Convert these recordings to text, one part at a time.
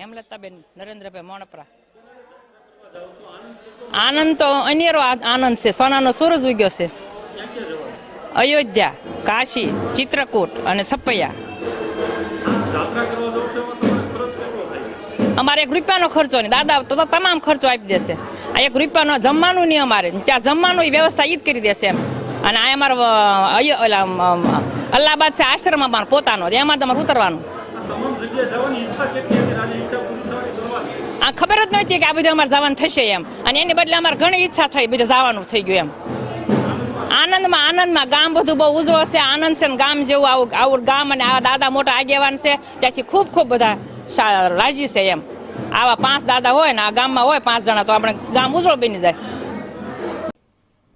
હેમલતાબેન, નરેન્દ્રભાઈ મોણપરા. આનંદ તો અનેરો આનંદ છે. સોનાનો સૂરજ ઉગ્યો છે. અયોધ્યા, કાશી, ચિત્રકૂટ અને સપૈયા અમારે એક રૂપિયાનો ખર્ચો નહીં. દાદા, તો તમામ ખર્ચો આપી દેશે. આ એક રૂપિયાનો જમવાનું નહીં અમારે. ત્યાં જમવાનું વ્યવસ્થા ઈ જ કરી દેશે એમ. અને આ અમારો અલ્હાબાદ છે આશ્રમ અમારો પોતાનો એમાં તમારે ઉતરવાનું. આ ખબર જ નહોતી કે આ બધું અમારે જવાનું થશે એમ. અને એની બદલે અમારે ઘણી ઈચ્છા થઈ બધા જવાનું થઈ ગયું એમ. આનંદમાં આનંદમાં ગામ બધું બહુ ઉજવળ છે. આનંદ છે ગામ જેવું આવું આવું ગામ અને આ દાદા મોટા આગેવાન છે. ત્યાંથી ખૂબ ખૂબ બધા રાજી છે એમ. આવા પાંચ દાદા હોય ને આ ગામમાં હોય પાંચ જણા, તો આપણે ગામ ઉજળો બની જાય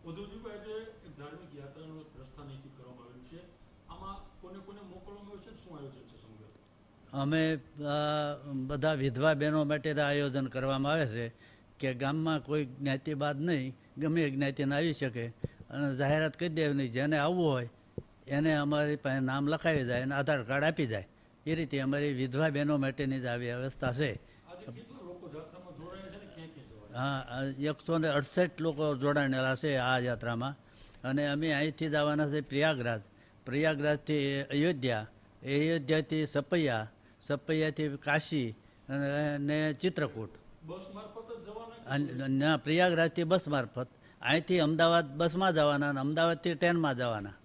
ઉદ્યોગજીભાઈ આજે એક ધાર્મિક યાત્રાનું એક પ્રસ્થાન અહીંથી કરવામાં આવ્યું છે આમાં કોને કોને મોકલવામાં આવ્યું છે અને શું આયોજન છે સમગ્ર અમે બધા વિધવા બહેનો માટે આયોજન કરવામાં આવે છે કે ગામમાં કોઈ જ્ઞાતિ બાદ નહીં ગમે જ્ઞાતિને આવી શકે. અને જાહેરાત કરી દેવાની જેને આવવું હોય એને અમારી પાસે નામ લખાવી જાય અને આધાર કાર્ડ આપી જાય. એ રીતે અમારી વિધવા બહેનો માટેની જ આવી વ્યવસ્થા છે. હા એકસો ને અડસઠ લોકો જોડાયેલા છે આ યાત્રામાં અને અમે અહીંથી જવાના છે પ્રયાગરાજ. પ્રયાગરાજથી અયોધ્યા. અયોધ્યાથી સપૈયા. સપૈયાથી કાશી અને ચિત્રકૂટ. ના પ્રયાગરાજથી બસ મારફત. અહીંથી અમદાવાદ બસમાં જવાના અને અમદાવાદથી ટ્રેનમાં જવાના.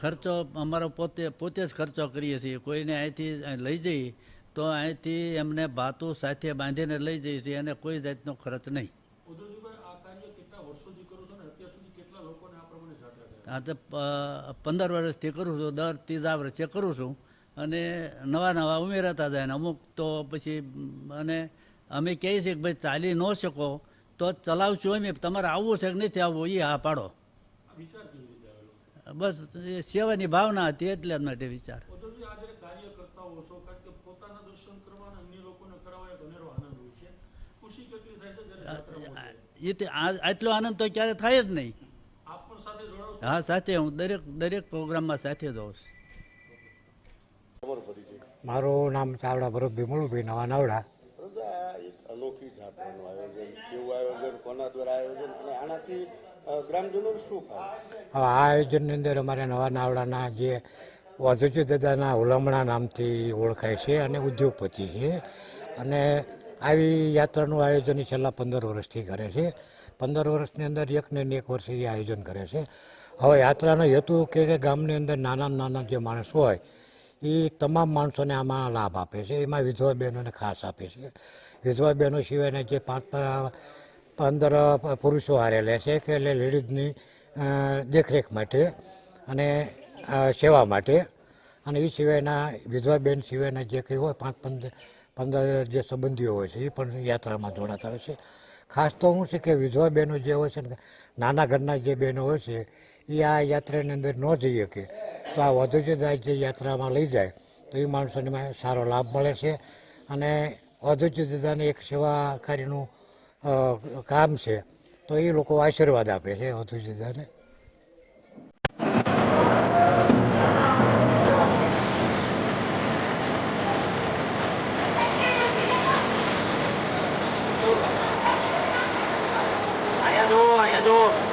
ખર્ચો અમારો પોતે પોતે જ ખર્ચો કરીએ છીએ. કોઈને અહીંથી લઈ જઈએ તો અહીંથી એમને ભાતું સાથે બાંધીને લઈ જઈએ છીએ અને કોઈ જાતનો ખર્ચ નહીં. આ તો પંદર વર્ષથી કરું છું દર ત્રીજા વર્ષે કરું છું. અને નવા નવા ઉમેરાતા જાય ને અમુક તો પછી અને અમે કહીએ છીએ કે ભાઈ ચાલી ન શકો તો ચલાવશું અમે. તમારે આવવું છે કે નથી આવવું એ હા પાડો. બસ એ સેવાની ભાવના હતી એટલે જ માટે વિચાર. હો પોતાના દર્શન કરવા અન્ય લોકોને કરાવવા એક અનેરો આનંદ હોય છે. ખુશી કેટલી થાય છે જ્યારે જાત્રામાં હોય એ તે આટલો આનંદ તો ક્યારે થાય જ નહીં. હા સાથે હું દરેક દરેક પ્રોગ્રામમાં સાથે જઉં છું. મારું નામ ચાવડા ભરતભાઈ મુળુભાઈ નવા નવડા. પરંતુ આ એક અનોખી જાત્રાનું આયોજન કેવું આયોજન કોના દ્વારા આયોજન અને આનાથી ગ્રામજનો શું હવે આ આયોજનની અંદર અમારે નવા નાવડાના જે વાધુજી દાદાના હુલામણા નામથી ઓળખાય છે અને ઉદ્યોગપતિ છે. અને આવી યાત્રાનું આયોજન છેલ્લા પંદર વર્ષથી કરે છે. પંદર વર્ષની અંદર એકને એક વર્ષે એ આયોજન કરે છે. હવે યાત્રાનો હેતુ કે ગામની અંદર નાના નાના જે માણસ હોય એ તમામ માણસોને આમાં લાભ આપે છે. એમાં વિધવા બહેનોને ખાસ આપે છે. વિધવા બહેનો સિવાયના જે પાંચ પંદર પુરુષો હારેલા છે કે એટલે લેડીઝની દેખરેખ માટે અને સેવા માટે. અને એ સિવાયના વિધવા બહેન સિવાયના જે કંઈ હોય, પાંચ પંદર પંદર જે સંબંધીઓ હોય છે, એ પણ યાત્રામાં જોડાતા હોય છે. ખાસ તો શું છે કે વિધવા બહેનો જે હોય છે ને, નાના ઘરના જે બહેનો હોય છે, એ આ યાત્રાની અંદર ન જઈ શકે. તો આ વધુ દાસ જે યાત્રામાં લઈ જાય, તો એ માણસોને સારો લાભ મળે છે. અને વધુ દાદાને એક સેવા કાર્યનું કામ છે, તો એ લોકો આશીર્વાદ આપે છે વધુ દાદાને door.